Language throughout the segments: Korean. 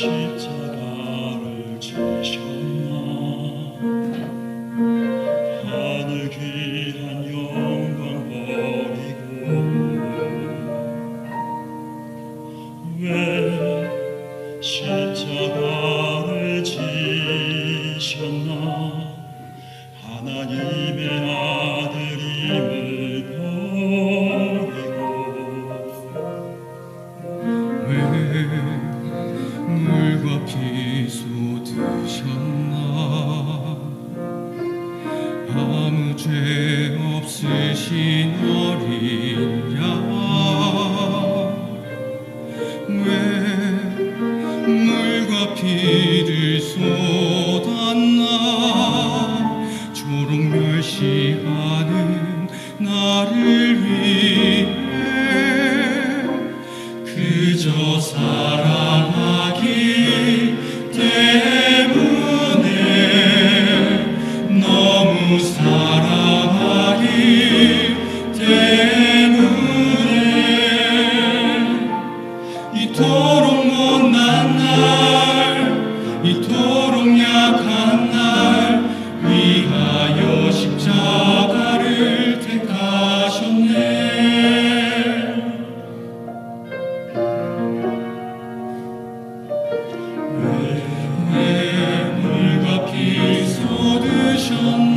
십자가를 지셨나 하늘 귀한 영광 버리고 왜 십자가를 지셨나 하나님의 아들임을 버리고 왜? 죄 없으신 어린 양왜 물과 피를 쏟았나? 초록 멸시하는 나를 위해 그저 사 주님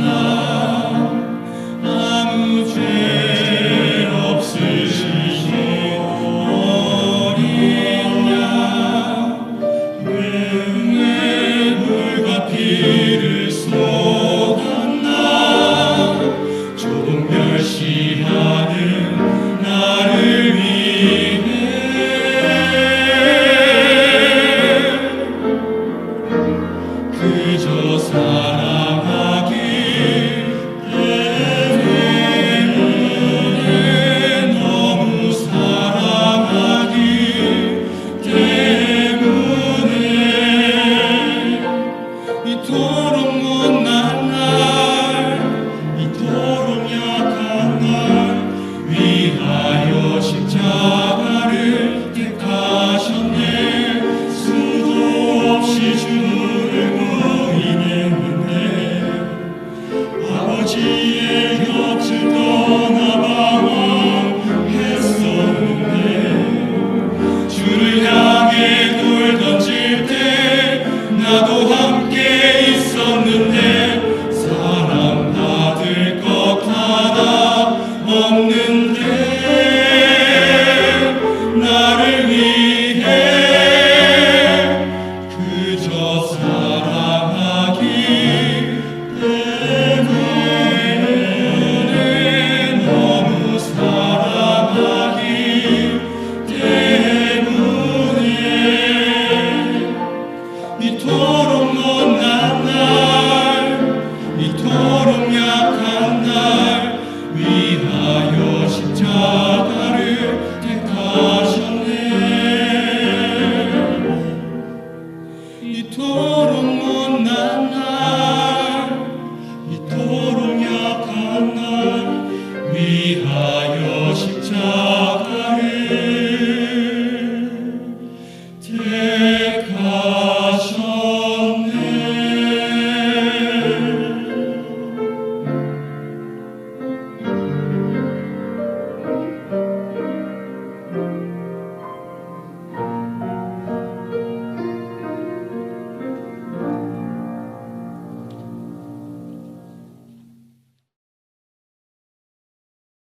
y tú